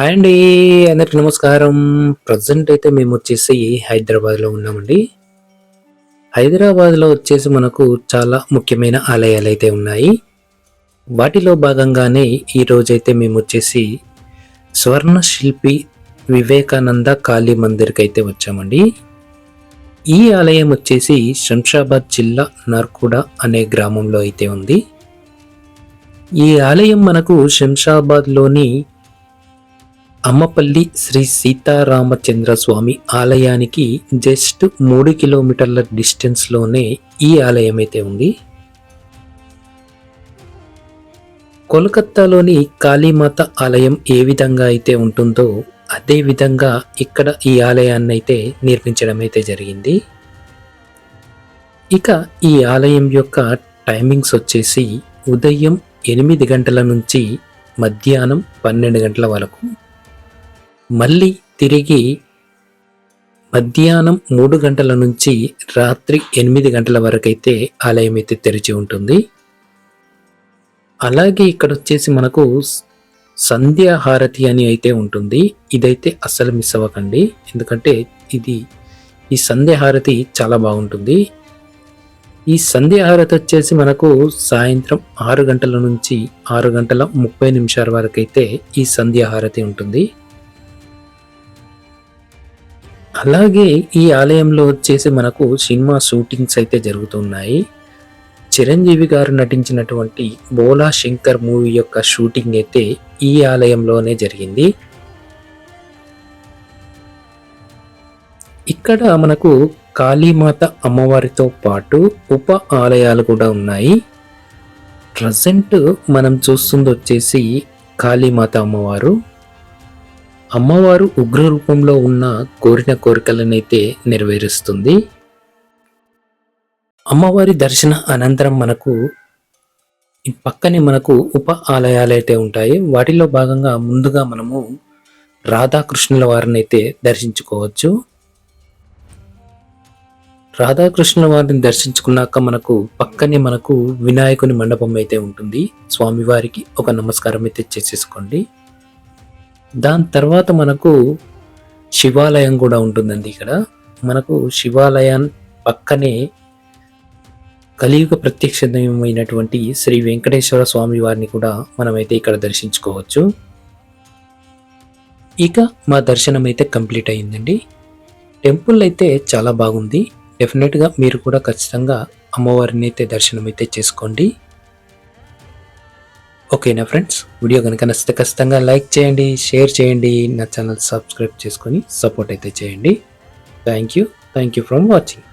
Hi అండి అందరికి నమస్కారం. ప్రజెంట్ అయితే మేము వచ్చేసి హైదరాబాద్లో ఉన్నామండి. హైదరాబాద్లో వచ్చేసి మనకు చాలా ముఖ్యమైన ఆలయాలు అయితే ఉన్నాయి. వాటిలో భాగంగానే ఈ రోజైతే మేము వచ్చేసి స్వర్ణ శిల్పి వివేకానంద కాళీ మందిర్కి అయితే వచ్చామండి. ఈ ఆలయం వచ్చేసి శంషాబాద్ జిల్లా నర్కుడ అనే గ్రామంలో అయితే ఉంది. ఈ ఆలయం మనకు శంషాబాద్లోని అమ్మపల్లి శ్రీ సీతారామచంద్ర స్వామి ఆలయానికి జస్ట్ మూడు కిలోమీటర్ల డిస్టెన్స్లోనే ఈ ఆలయం అయితే ఉంది. కోల్కత్తాలోని కాళీమాత ఆలయం ఏ విధంగా అయితే ఉంటుందో అదే విధంగా ఇక్కడ ఈ ఆలయాన్ని అయితే నిర్మించడం అయితే జరిగింది. ఇక ఈ ఆలయం యొక్క టైమింగ్స్ వచ్చేసి ఉదయం ఎనిమిది గంటల నుంచి మధ్యాహ్నం పన్నెండు గంటల వరకు మళ్ళీ తిరిగి మధ్యాహ్నం మూడు గంటల నుంచి రాత్రి ఎనిమిది గంటల వరకైతే ఆలయం అయితే తెరిచి ఉంటుంది. అలాగే ఇక్కడ వచ్చేసి మనకు సంధ్యాహారతి అని అయితే ఉంటుంది. ఇదైతే అస్సలు మిస్ అవ్వకండి. ఎందుకంటే ఇది ఈ సంధ్యాహారతి చాలా బాగుంటుంది. ఈ సంధ్యాహారతి వచ్చేసి మనకు సాయంత్రం ఆరు గంటల నుంచి ఆరు గంటల ముప్పై నిమిషాల వరకు అయితే ఈ సంధ్యాహారతి ఉంటుంది. అలాగే ఈ ఆలయంలో వచ్చేసి మనకు సినిమా షూటింగ్స్ అయితే జరుగుతున్నాయి. చిరంజీవి గారు నటించినటువంటి బోలా శంకర్ మూవీ యొక్క షూటింగ్ అయితే ఈ ఆలయంలోనే జరిగింది. ఇక్కడ మనకు కాళీమాత అమ్మవారితో పాటు ఉప ఆలయాలు కూడా ఉన్నాయి. ప్రజెంట్ మనం చూస్తుంది వచ్చేసి కాళీమాత అమ్మవారు. అమ్మవారు ఉగ్ర రూపంలో ఉన్న కోరిన కోరికలనైతే నెరవేరుస్తుంది. అమ్మవారి దర్శన అనంతరం మనకు పక్కనే మనకు ఉప ఆలయాలు అయితే ఉంటాయి. వాటిలో భాగంగా ముందుగా మనము రాధాకృష్ణుల వారిని అయితే దర్శించుకోవచ్చు. రాధాకృష్ణుల వారిని దర్శించుకున్నాక మనకు పక్కనే మనకు వినాయకుని మండపం అయితే ఉంటుంది. స్వామివారికి ఒక నమస్కారం అయితే చేసేసుకోండి. దాని తర్వాత మనకు శివాలయం కూడా ఉంటుందండి ఇక్కడ. మనకు శివాలయం పక్కనే కలియుగ ప్రత్యక్ష దైవమైనటువంటి శ్రీ వెంకటేశ్వర స్వామి వారిని కూడా మనమైతే ఇక్కడ దర్శించుకోవచ్చు. ఇక మా దర్శనం అయితే కంప్లీట్ అయిందండి. టెంపుల్ అయితే చాలా బాగుంది. డెఫినెట్గా మీరు కూడా ఖచ్చితంగా అమ్మవారిని అయితే దర్శనం అయితే చేసుకోండి. ఓకేనా ఫ్రెండ్స్? వీడియో కనుక నచ్చితే ఖచ్చితంగా లైక్ చేయండి షేర్ చేయండి నా ఛానల్ సబ్స్క్రైబ్ చేసుకొని సపోర్ట్ అయితే చేయండి. Thank you thank you from watching